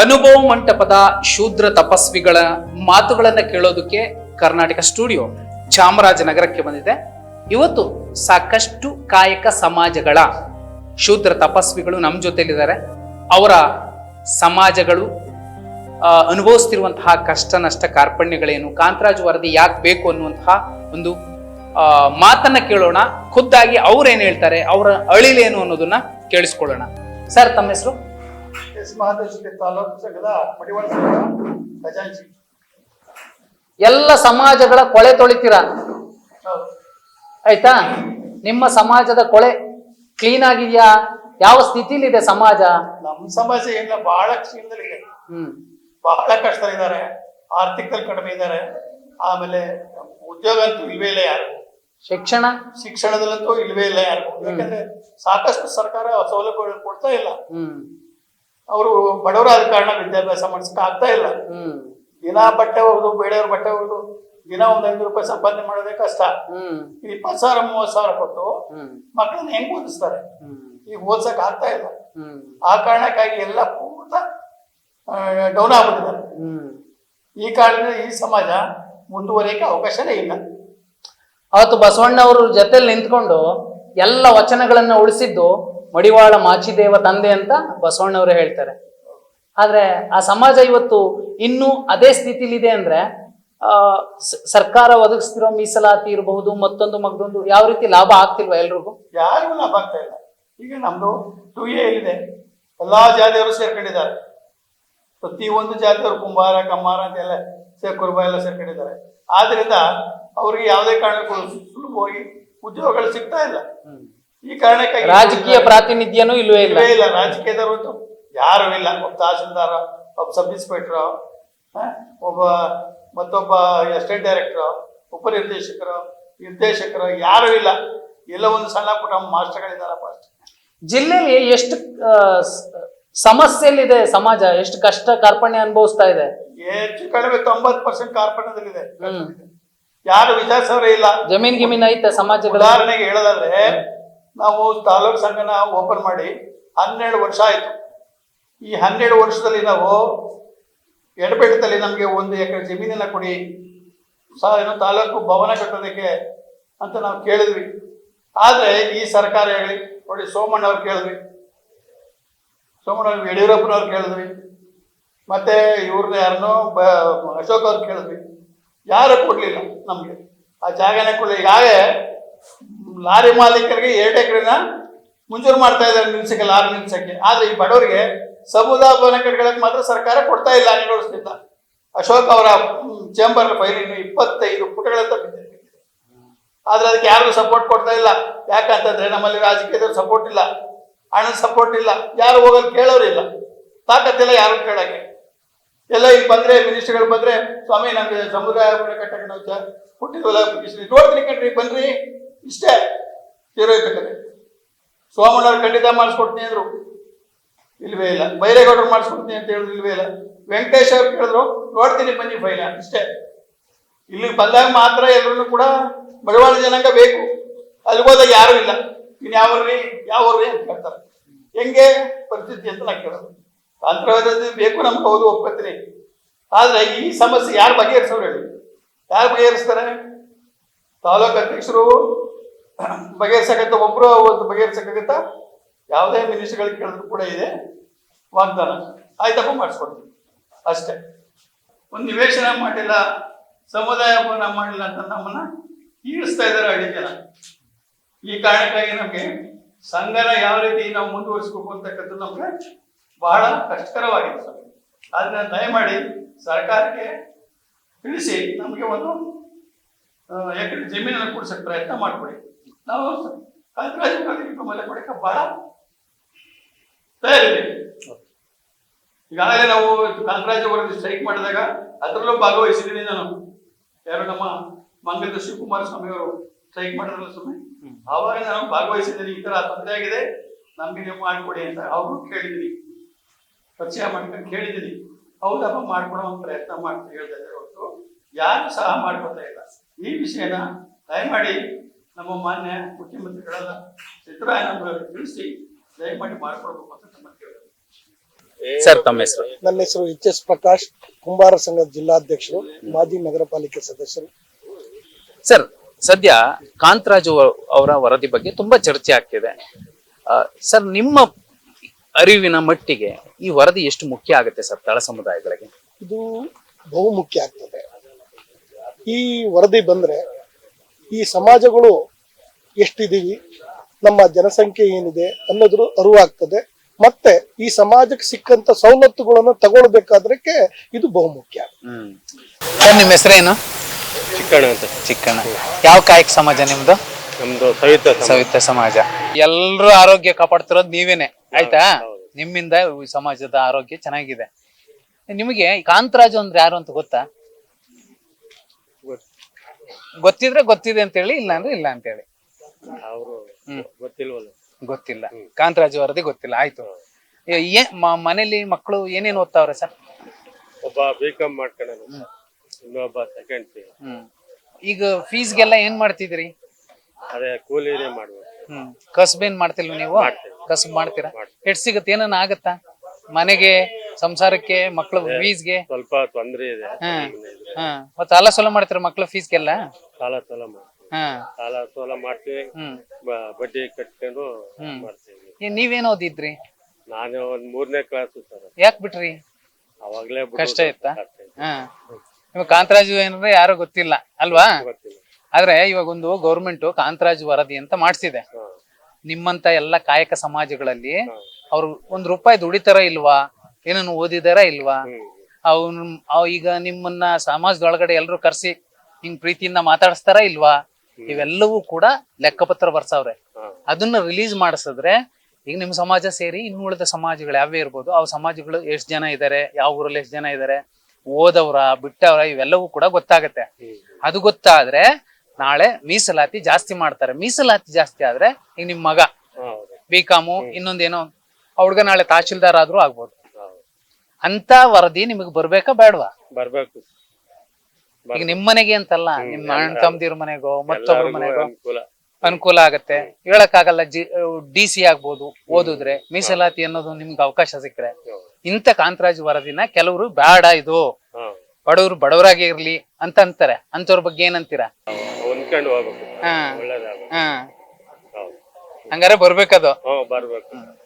ಅನುಭವ ಮಂಟಪದ ಶೂದ್ರ ತಪಸ್ವಿಗಳ ಮಾತುಗಳನ್ನ ಕೇಳೋದಕ್ಕೆ ಕರ್ನಾಟಕ ಸ್ಟುಡಿಯೋ ಚಾಮರಾಜನಗರಕ್ಕೆ ಬಂದಿದೆ. ಇವತ್ತು ಸಾಕಷ್ಟು ಕಾಯಕ ಸಮಾಜಗಳ ಶೂದ್ರ ತಪಸ್ವಿಗಳು ನಮ್ಮ ಜೊತೆಲಿದ್ದಾರೆ. ಅವರ ಸಮಾಜಗಳು ಅನುಭವಿಸ್ತಿರುವಂತಹ ಕಷ್ಟ ನಷ್ಟ ಕಾರ್ಪಣ್ಯಗಳೇನು, ಕಾಂತರಾಜು ವರದಿ ಯಾಕೆ ಬೇಕು ಅನ್ನುವಂತಹ ಒಂದು ಮಾತನ್ನ ಕೇಳೋಣ. ಖುದ್ದಾಗಿ ಅವ್ರೇನು ಹೇಳ್ತಾರೆ, ಅವರ ಅಳಿಲೇನು ಅನ್ನೋದನ್ನ ಕೇಳಿಸ್ಕೊಳ್ಳೋಣ. ಸರ್, ತಮ್ಮ ಹೆಸರು? ಎಸ್ ಮಹಾದೇಶಕ್ಕೆ ತಾಲೂಕು ಸಂಘದ ಮಡಿವಾಳ ಸಂಘದ ಖಜಾಂಚಿ. ಎಲ್ಲ ಸಮಾಜಗಳ ಕೊಳೆ ತೊಳಿತೀರಾ. ಆಯ್ತಾ? ನಿಮ್ಮ ಸಮಾಜದ ಕೊಳೆ ಕ್ಲೀನ್ ಆಗಿದ್ಯಾ? ಯಾವ ಸ್ಥಿತಿಲಿದೆ ಸಮಾಜ? ನಮ್ಮ ಸಮಾಜ ಎಲ್ಲ ಬಹಳ ಕ್ಷೀಣದಲ್ಲಿದೆ ಹ್ಮ್. ಬಹಳ ಕಷ್ಟದಲ್ಲಿದ್ದಾರೆ. ಆರ್ಥಿಕದಲ್ಲಿ ಕಡಿಮೆ ಇದ್ದಾರೆ. ಆಮೇಲೆ ಉದ್ಯೋಗ ಅಂತೂ ಇಲ್ವೇ ಇಲ್ಲ ಯಾರು ಶಿಕ್ಷಣ? ಶಿಕ್ಷಣದಲ್ಲಂತೂ ಇಲ್ವೇ ಇಲ್ಲ ಯಾರು ಯಾಕಂದ್ರೆ ಸಾಕಷ್ಟು ಸರ್ಕಾರ ಸೌಲಭ್ಯಗಳು ಕೊಡ್ತಾ ಇಲ್ಲ. ಹ್ಮ್. ಅವರು ಬಡವರಾದ ಕಾರಣ ವಿದ್ಯಾಭ್ಯಾಸ ಮಾಡಿಸಕ್ ಆಗ್ತಾ ಇಲ್ಲ. ದಿನ ಬಟ್ಟೆ ಹೋಗುದು ಬೇಳೆಯವ್ರ ಬಟ್ಟೆ ಹೋಗುದು ದಿನ ಒಂದ್ ಐದು ರೂಪಾಯಿ ಸಂಪಾದನೆ ಮಾಡೋದೇ ಕಷ್ಟ. ಈ ಇಪ್ಪತ್ತು ಸಾವಿರ ಮೂವತ್ತು ಸಾವಿರ ಕೊಟ್ಟು ಮಕ್ಕಳನ್ನ ಹೆಂಗ್ ಓದಿಸ್ತಾರೆ? ಈಗ ಓದ್ಸಕ್ ಆಗ್ತಾ ಇಲ್ಲ. ಆ ಕಾರಣಕ್ಕಾಗಿ ಎಲ್ಲ ಪೂರ್ತ ಡೌನ್ ಆಗ್ಬಿಟ್ಟಿದ್ದಾರೆ ಈ ಕಾರಣದಿಂದ ಈ ಸಮಾಜ ಮುಂದುವರಿಯಕ್ಕೆ ಅವಕಾಶನೇ ಇಲ್ಲ. ಅವತ್ತು ಬಸವಣ್ಣವ್ರ ಜೊತೆಲಿ ನಿಂತ್ಕೊಂಡು ಎಲ್ಲ ವಚನಗಳನ್ನ ಉಳಿಸಿದ್ದು ಮಡಿವಾಳ ಮಾಚಿದೇವ ತಂದೆ ಅಂತ ಬಸವಣ್ಣವರು ಹೇಳ್ತಾರೆ. ಆದರೆ ಆ ಸಮಾಜ ಇವತ್ತು ಇನ್ನೂ ಅದೇ ಸ್ಥಿತಿಲಿದೆ ಅಂದ್ರೆ ಆ ಸರ್ಕಾರ ಒದಗಿಸ್ತಿರೋ ಮೀಸಲಾತಿ ಇರಬಹುದು ಮತ್ತೊಂದು ಮಗದೊಂದು ಯಾವ ರೀತಿ ಲಾಭ ಆಗ್ತಿಲ್ವಾ ಎಲ್ರಿಗೂ? ಯಾರಿಗೂ ಲಾಭ ಆಗ್ತಾ ಇಲ್ಲ. ಈಗ ನಮ್ದು ಟು ಎ ಇದೆ. ಎಲ್ಲಾ ಜಾತಿಯವರು ಸೇರ್ಕೊಂಡಿದ್ದಾರೆ. ಪ್ರತಿಯೊಂದು ಜಾತಿಯವರು ಕುಂಬಾರ ಕಮ್ಮಾರ ಅಂತೆಲ್ಲ ಸೇರ್ ಕುರುಬ ಎಲ್ಲ ಸೇರ್ಕೊಂಡಿದ್ದಾರೆ. ಆದ್ರಿಂದ ಅವ್ರಿಗೆ ಯಾವುದೇ ಕಾರಣಕ್ಕೂ ಸುಲಭವಾಗಿ ಉದ್ಯೋಗಗಳು ಸಿಗ್ತಾ ಇಲ್ಲ. ಈ ಕಾರಣಕ್ಕಾಗಿ ರಾಜಕೀಯ ಪ್ರಾತಿನಿಧ್ಯನೂ ಇಲ್ಲವೇ ಇಲ್ಲ. ಇಲ್ಲ ರಾಜಕೀಯದವರು ಯಾರು ಇಲ್ಲ. ಒಬ್ಬ ತಹಸೀಲ್ದಾರ ಒಬ್ಬ ಸಬ್ ಇನ್ಸ್ಪೆಕ್ಟರ್ ಒಬ್ಬ ಮತ್ತೊಬ್ಬ ಎಸ್ಟೇಟ್ ಡೈರೆಕ್ಟರ್ ಉಪನಿರ್ದೇಶಕರು ನಿರ್ದೇಶಕರು ಯಾರು ಇಲ್ಲ. ಎಲ್ಲ ಒಂದು ಸಣ್ಣ ಪುಟ್ಟ ಮಾಸ್ಟರ್ಗಳಿದ್ದಾರೆ ಅಷ್ಟೇ. ಜಿಲ್ಲೆಯಲ್ಲಿ ಎಷ್ಟು ಸಮಸ್ಯೆಯಲ್ಲಿದೆ ಸಮಾಜ? ಎಷ್ಟು ಕಷ್ಟ ಕಾರ್ಪಣ್ಯ ಅನುಭವಿಸ್ತಾ ಇದೆ? ಹೆಚ್ಚು ಕಡಿಮೆ ತೊಂಬತ್ತು ಪರ್ಸೆಂಟ್ ಕಾರ್ಪಣ್ಯದಲ್ಲಿದೆ. ಯಾರು ವಿಚಾರಿಸೋರೇ ಇಲ್ಲ. ಜಮೀನ್ ಗಿಮೀನ್ ಐತೆ ಸಮಾಜ ಉದಾಹರಣೆಗೆ ಹೇಳೋದಾದ್ರೆ ನಾವು ತಾಲೂಕು ಸಂಘನ ಓಪನ್ ಮಾಡಿ ಹನ್ನೆರಡು ವರ್ಷ ಆಯ್ತು. ಈ ಹನ್ನೆರಡು ವರ್ಷದಲ್ಲಿ ನಾವು ಎಡಬೆಟ್ಟದಲ್ಲಿ ನಮಗೆ ಒಂದು ಎಕರೆ ಜಮೀನಿನ ಕೊಡಿ. ಸಹ ಏನು ತಾಲೂಕು ಭವನ ಕಟ್ಟೋದಕ್ಕೆ ಅಂತ ನಾವು ಕೇಳಿದ್ವಿ. ಆದರೆ ಈ ಸರ್ಕಾರ ಹೇಳಿ, ನೋಡಿ ಸೋಮಣ್ಣವ್ರು ಕೇಳಿದ್ವಿ. ಸೋಮಣ್ಣ ಯಡಿಯೂರಪ್ಪನವ್ರು ಕೇಳಿದ್ವಿ. ಮತ್ತೆ ಇವ್ರನ್ನ ಯಾರನ್ನೋ ಬ, ಅಶೋಕ್ ಅವ್ರು ಕೇಳಿದ್ವಿ. ಯಾರು ಕೊಡ್ಲಿಲ್ಲ ನಮಗೆ? ಆ ಜಾಗನೇ ಕೊಡ್ಲಿಲ್ಲ. ಈಗಾಗಲೇ ಲಾರಿ ಮಾಲೀಕರಿಗೆ ಎರಡು ಎಕರೆನ ಮುಂಜೂರು ಮಾಡ್ತಾ ಇದ್ದಾರೆ ನಿಲ್ಸಕ್ಕೆ, ಲಾರಿ ನಿಲ್ಸಕ್ಕೆ. ಆದ್ರೆ ಈ ಬಡವರಿಗೆ ಸಮುದಾಯ ಕಟ್ಟಡಕ್ಕೆ ಮಾತ್ರ ಸರ್ಕಾರ ಕೊಡ್ತಾ ಇಲ್ಲ ವರ್ಷದಿಂದ ಅಶೋಕ್ ಅವರ ಚೇಂಬರ್ ಫೈಲಿನ ಇಪ್ಪತ್ತೈದು ಪುಟಗಳಂತ ಬಿದ್ದಿದೆ. ಆದ್ರೆ ಅದಕ್ಕೆ ಯಾರು ಸಪೋರ್ಟ್ ಕೊಡ್ತಾ ಇಲ್ಲ. ಯಾಕಂತಂದ್ರೆ ನಮ್ಮಲ್ಲಿ ರಾಜಕೀಯದವ್ರು ಸಪೋರ್ಟ್ ಇಲ್ಲ. ಹಣದ ಸಪೋರ್ಟ್ ಇಲ್ಲ. ಯಾರು ಹೋಗೋದು ಕೇಳೋರು ಇಲ್ಲ. ತಾಕತ್ತಿಲ್ಲ ಯಾರು ಕೇಳಕ್ಕೆ. ಎಲ್ಲ ಈಗ ಬಂದ್ರೆ ಮಿನಿಸ್ಟರ್ಗಳು ಬಂದ್ರೆ, ಸ್ವಾಮಿ ನಮ್ಗೆ ಸಮುದಾಯ ಕಟ್ಟಕೊಂಡು ನಾವು ನೋಡ್ತೀನಿ ಕಣ್ರಿ, ಬನ್ರಿ. ಇಷ್ಟೇ. ತೀರೋಯ್ತು ಸೋಮಣ್ಣ ಸೋಮಣ್ಣವ್ರು ಖಂಡಿತ ಮಾಡಿಸ್ಕೊಡ್ತೀನಿ ಅಂದ್ರು. ಇಲ್ವೇ ಇಲ್ಲ. ಬೈರೇಗೌಡರು ಮಾಡಿಸ್ಕೊಡ್ತೀನಿ ಅಂತ ಹೇಳಿದ್ರು, ಇಲ್ವೇ ಇಲ್ಲ. ವೆಂಕಟೇಶ್ ಅವ್ರು ಕೇಳಿದ್ರು, ನೋಡ್ತೀನಿ ಬನ್ನಿ ಫೈಲ ಅಷ್ಟೇ. ಇಲ್ಲಿಗೆ ಬಂದಾಗ ಮಾತ್ರ ಎಲ್ಲರೂ ಕೂಡ ಮಡಿವಾಳ ಜನಾಂಗ ಬೇಕು. ಅಲ್ಲಿ ಹೋದಾಗ ಯಾರು ಇಲ್ಲ. ಇನ್ ಯಾವ್ರಿ ಯಾವ್ರಿ ಅಂತ ಕೇಳ್ತಾರೆ. ಹೆಂಗೆ ಪರಿಸ್ಥಿತಿ ಅಂತ ನಾ ಕೇಳೋದು. ತಾಂತ್ರವಾದ ಬೇಕು ನಮ್ಗೆ ಹೌದು ಒಪ್ಕೊತೀನಿ. ಆದರೆ ಈ ಸಮಸ್ಯೆ ಯಾರು ಬಗೆಹರಿಸೋರು ಹೇಳಿ? ಯಾರು ಬಗೆಹರಿಸ್ತಾರೆ? ತಾಲೂಕು ಅಧ್ಯಕ್ಷರು ಬಗೆಹರಿಸಕತ್ತ, ಒಬ್ರು ಒಂದು ಬಗೆಹರಿಸಕತ್ತ, ಯಾವುದೇ ಮಿನಿಸ್ಟ್ರ್ಗಳಿಗೆ ಕೇಳಿದ್ರು ಕೂಡ ಇದೆ ವಾಗ್ದಾನ. ಆಯ್ತಪ್ಪ ಮಾಡಿಸ್ಕೊಡ್ತೀವಿ ಅಷ್ಟೇ. ಒಂದು ನಿವೇಶನ ಮಾಡಿಲ್ಲ, ಸಮುದಾಯ ಭವನ ಮಾಡಿಲ್ಲ ಅಂತ ನಮ್ಮನ್ನ ಈಡಿಸ್ತಾ ಇದ್ದಾರೆ ಹಳ್ಳಿ ಜನ. ಈ ಕಾರಣಕ್ಕಾಗಿ ನಮಗೆ ಸಂಘನ ಯಾವ ರೀತಿ ನಾವು ಮುಂದುವರಿಸ್ಬೇಕು ಅಂತಕ್ಕಂಥದ್ದು ನಮ್ಗೆ ಬಹಳ ಕಷ್ಟಕರವಾಗಿದೆ ಸರ್. ಅದನ್ನ ದಯಮಾಡಿ ಸರ್ಕಾರಕ್ಕೆ ತಿಳಿಸಿ, ನಮಗೆ ಒಂದು ಎಕರೆ ಜಮೀನನ್ನು ಕೊಡ್ಸಕ್ಕೆ ಪ್ರಯತ್ನ ಮಾಡ್ಕೊಡಿ. ನಾವು ಕಂತ್ರಾಜು ಮನೆ ಕೊಡಕ್ಕೆ ಬಹಳ ತಯಾರಿದ್ದೀವಿ ಈಗಾಗಲೇ ನಾವು ಕಾಂತರಾಜ್ ಅವರಲ್ಲಿ ಸ್ಟ್ರೈಕ್ ಮಾಡಿದಾಗ ಅದರಲ್ಲೂ ಭಾಗವಹಿಸಿದ್ದೀನಿ ನಾನು. ಯಾರು ನಮ್ಮ ಮಂಗದ ಶಿವಕುಮಾರ ಸ್ವಾಮಿ ಅವರು ಸ್ಟ್ರೈಕ್ ಮಾಡಿದ್ರಲ್ಲ ಸ್ವಾಮಿ? ಆವಾಗ ನಾನು ಭಾಗವಹಿಸಿದ್ದೀನಿ. ಈ ತರ ತೊಂದರೆ ಆಗಿದೆ. ನಮ್ಗೆ ನೀವು ಮಾಡಿಕೊಡಿ ಅಂತ ಅವರು ಕೇಳಿದ್ದೀನಿ. ಪರಿಚಯ ಮಾಡ್ಕೊಂಡು ಕೇಳಿದ್ದೀನಿ. ಹೌದಪ್ಪ ಮಾಡ್ಕೊಡೋ ಪ್ರಯತ್ನ ಮಾಡ್ತಾ ಹೇಳ್ತಾ ಇದ್ದಾರೆ ಹೊರತು. ಯಾರು ಸಹ ಮಾಡ್ಕೊತಾ ಇಲ್ಲ. ಈ ವಿಷಯನ ದಯಮಾಡಿ ನಮ್ಮ ಮಾನ್ಯ ಮುಖ್ಯಮಂತ್ರಿಗಳನ್ನ ಸಿದ್ದರಾಮಯ್ಯನವರು ತಿಳಿಸಿ ದಯಮಾಡಿ ಮಾಡಿಕೊಡ್ಬೇಕು ಅಂತ ನಮ್ಮ ಕೇಳಿದ್ರು ಸರ್ ತಮ್ಮ ಹೆಸರು? ನನ್ನ ಹೆಸರು ಎಚ್ ಎಸ್ ಪ್ರಕಾಶ್ ಕುಂಬಾರ ಸಂಘದ ಜಿಲ್ಲಾಧ್ಯಕ್ಷರು ಮಾಜಿ ನಗರ ಪಾಲಿಕೆ ಸದಸ್ಯರು. ಸರ್ ಸದ್ಯ ಕಾಂತರಾಜು ಅವರ ವರದಿ ಬಗ್ಗೆ ತುಂಬಾ ಚರ್ಚೆ ಆಗ್ತಿದೆ. ಸರ್ ನಿಮ್ಮ ಅರಿವಿನ ಮಟ್ಟಿಗೆ ಈ ವರದಿ ಎಷ್ಟು ಮುಖ್ಯ ಆಗುತ್ತೆ ಸರ್ ತಳ ಸಮುದಾಯಗಳಿಗೆ? ಇದು ಬಹುಮುಖ್ಯ ಆಗ್ತದೆ. ಈ ವರದಿ ಬಂದ್ರೆ ಈ ಸಮಾಜಗಳು ಎಷ್ಟಿದೀವಿ ನಮ್ಮ ಜನಸಂಖ್ಯೆ ಏನಿದೆ ಅನ್ನೋದ್ರ ಅರಿವಾಗ್ತದೆ. ಮತ್ತೆ ಈ ಸಮಾಜಕ್ಕೆ ಸಿಕ್ಕಂತ ಸವಲತ್ತುಗಳನ್ನು ತಗೊಳ್ಬೇಕಾದ್ರಕ್ಕೆ ಇದು ಬಹುಮುಖ್ಯ. ಸರ್ ನಿಮ್ಮ ಹೆಸರೇನು? ಚಿಕ್ಕಣ ಅಂತ. ಚಿಕ್ಕಣ್ಣ. ಯಾವ ಕಾಯಕ ಸಮಾಜ ನಿಮ್ದು? ನಮ್ದು ಸವಿತ ಸಮಾಜ. ಸವಿತ ಸಮಾಜ. ಎಲ್ಲರೂ ಆರೋಗ್ಯ ಕಾಪಾಡ್ತಿರೋದು ನೀವೇನೆ ಆಯ್ತಾ? ನಿಮ್ಮಿಂದ ಈ ಸಮಾಜದ ಆರೋಗ್ಯ ಚೆನ್ನಾಗಿದೆ. ನಿಮಗೆ ಕಾಂತರಾಜು ಅಂದ್ರೆ ಯಾರು ಅಂತ ಗೊತ್ತಾ? ಗೊತ್ತಿದ್ರೆ ಗೊತ್ತಿದೆ ಅಂತ ಹೇಳಿ ಇಲ್ಲ ಅಂದ್ರೆ ಇಲ್ಲ ಅಂತ ಹೇಳಿ ಅವರು ಗೊತ್ತಿಲ್ವಲ್ಲ? ಗೊತ್ತಿಲ್ಲ. ಕಾಂತರಾಜ್ ವರದಿ ಗೊತ್ತಿಲ್ಲ ಆಯ್ತು. ಏ- ಏನ್ ಮ- ಮನೇಲಿ ಮಕ್ಕಳು ಏನೇನ್ ಓದ್ತಾವ್ರೆ ಸರ್? ಒಬ್ಬ ಬಿಕಾಂ ಕಾಮ್ ಇನ್ನೊಬ್ಬ ಸೆಕೆಂಡ್ ಪಿ ಹ್ಮ್. ಈಗ ಫೀಸ್ಗೆಲ್ಲ ಏನ್ ಮಾಡ್ತಿದ್ರಿ ಅದೇ ಕೂಲಿನೇ ಮಾಡ್ಬೇಕು. ಹ್ಮ್. ಕಸ್ಬೇನ್ ಮಾಡ್ತಿಲ್ವ ನೀವು? ಕಸಬ್ ಮಾಡ್ತೀರಾ? ಹೆಡ್ ಸಿಗತ್ತೆ? ಏನನ್ನ ಆಗತ್ತಾ ಮನೆಗೆ ಸಂಸಾರಕ್ಕೆ ಮಕ್ಳ ಫೀಸ್ಗೆ ಸ್ವಲ್ಪ ತೊಂದ್ರೆ ಇದೆ. ಹಾ ಮತ್ತೆ ಸಾಲ ಸೋಲ ಮಾಡ್ತೀರ ಮಕ್ಳ ಫೀಸ್ಗೆಲ್ಲ ಸಾಲ ಸೋಲ ಹಾ. ಸಾಲ ಸೋಲ ಮಾಡ್ತೀವಿ. ಹ್ಮ್. ಬ- ಬಡ್ಡಿ ಕಟ್ಕೊಂಡು ಹ್ಮ್. ಮಾಡ್ತೀವಿ. ಏನ್ ನೀವೇನ್ ಓದಿದ್ರಿ? ನಾನು ಒಂದ್ ಮೂರನೇ ಕ್ಲಾಸ್ ಸರ್. ಯಾಕ್ ಬಿಟ್ರಿ? ಅವಾಗ್ಲೇ ಕಷ್ಟ ಇತ್ತಾ? ಕಷ್ಟ ಇತ್ತು. ಹಾ. ನಿಮ್ಗೆ ಕಾಂತರಾಜು ಏನಂದ್ರೆ ಯಾರು ಗೊತ್ತಿಲ್ಲ ಅಲ್ವಾ? ಗೊತ್ತಿಲ್ಲ. ಆದ್ರೆ ಇವಾಗ ಒಂದು ಗೌರ್ಮೆಂಟ್ ಕಾಂತರಾಜು ವರದಿ ಅಂತ ಮಾಡ್ಸಿದೆ. ಹಾ. ನಿಮ್ಮಂತ ಎಲ್ಲ ಕಾಯಕ ಸಮಾಜಗಳಲ್ಲಿ ಅವ್ರು ಒಂದ್ ರೂಪಾಯಿ ದುಡಿತಾರ ಇಲ್ವಾ? ಏನನ್ನು ಓದಿದಾರ ಇಲ್ವಾ? ಅವನ್ ಅವ್ ಈಗ ನಿಮ್ಮನ್ನ ಸಮಾಜದೊಳಗಡೆ ಎಲ್ರು ಕರ್ಸಿ ಹಿಂಗ್ ಪ್ರೀತಿಯಿಂದ ಮಾತಾಡಿಸ್ತಾರ ಇಲ್ವಾ? ಇವೆಲ್ಲವೂ ಕೂಡ ಲೆಕ್ಕಪತ್ರ ಬರ್ಸಾವ್ರೆ. ಅದನ್ನ ರಿಲೀಸ್ ಮಾಡಿಸಿದ್ರೆ ಈಗ ನಿಮ್ ಸಮಾಜ ಸೇರಿ ಇನ್ನು ಉಳಿದ ಸಮಾಜಗಳು ಯಾವ್ಯಾವ ಇರ್ಬೋದು? ಆ ಸಮಾಜಗಳು ಎಷ್ಟ್ ಜನ ಇದಾರೆ? ಯಾವ ಊರಲ್ಲಿ ಎಷ್ಟ್ ಜನ ಇದಾರೆ? ಓದವ್ರ ಬಿಟ್ಟವ್ರ ಇವೆಲ್ಲವೂ ಕೂಡ ಗೊತ್ತಾಗತ್ತೆ. ಅದು ಗೊತ್ತಾದ್ರೆ ನಾಳೆ ಮೀಸಲಾತಿ ಜಾಸ್ತಿ ಮಾಡ್ತಾರೆ. ಮೀಸಲಾತಿ ಜಾಸ್ತಿ ಆದ್ರೆ ಈಗ ನಿಮ್ ಮಗ ಬಿ ಕಾಮು ಇನ್ನೊಂದೇನೋ ಹುಡ್ಗ ನಾಳೆ ತಹಶೀಲ್ದಾರ್ ಆದ್ರೂ ಆಗ್ಬೋದು. ಅಂತ ವರದಿ ನಿಮಗ್ ಬರ್ಬೇಕಾ ಬೇಡವಾ? ಬರ್ಬೇಕು. ಈಗ ನಿಮ್ ಮನೆಗೆ ಅಂತಲ್ಲ ನಿಮ್ಮ ಅಣ್ಣ ತಮ್ಮದಿರ ಮನೆಗೋ ಮತ್ತೊಬ್ರ ಮನೆಗೋ ಅನುಕೂಲ. ಅನುಕೂಲ ಆಗತ್ತೆ. ಹೇಳಕ್ಕಾಗಲ್ಲ ಜಿ ಡಿ ಸಿ ಆಗ್ಬೋದು ಓದಿದ್ರೆ ಮೀಸಲಾತಿ ಅನ್ನೋದು ನಿಮ್ಗೆ ಅವಕಾಶ ಸಿಕ್ಕರೆ. ಇಂತ ಕಾಂತರಾಜ್ ವರದಿನ ಕೆಲವರು ಬೇಡ ಇದು. ಬಡವರು ಬಡವರಾಗಿ ಇರ್ಲಿ ಅಂತ ಅಂತಾರೆ. ಅಂತವ್ರ ಬಗ್ಗೆ ಏನಂತೀರಾ? ಹೊಂದ್ಕೊಂಡು ಹೋಗ್ಬೇಕು. ಹಾ. ಹಾ. ಹಂಗಾರೆ ಬರ್ಬೇಕದು. ಬರ್ಬೇಕು.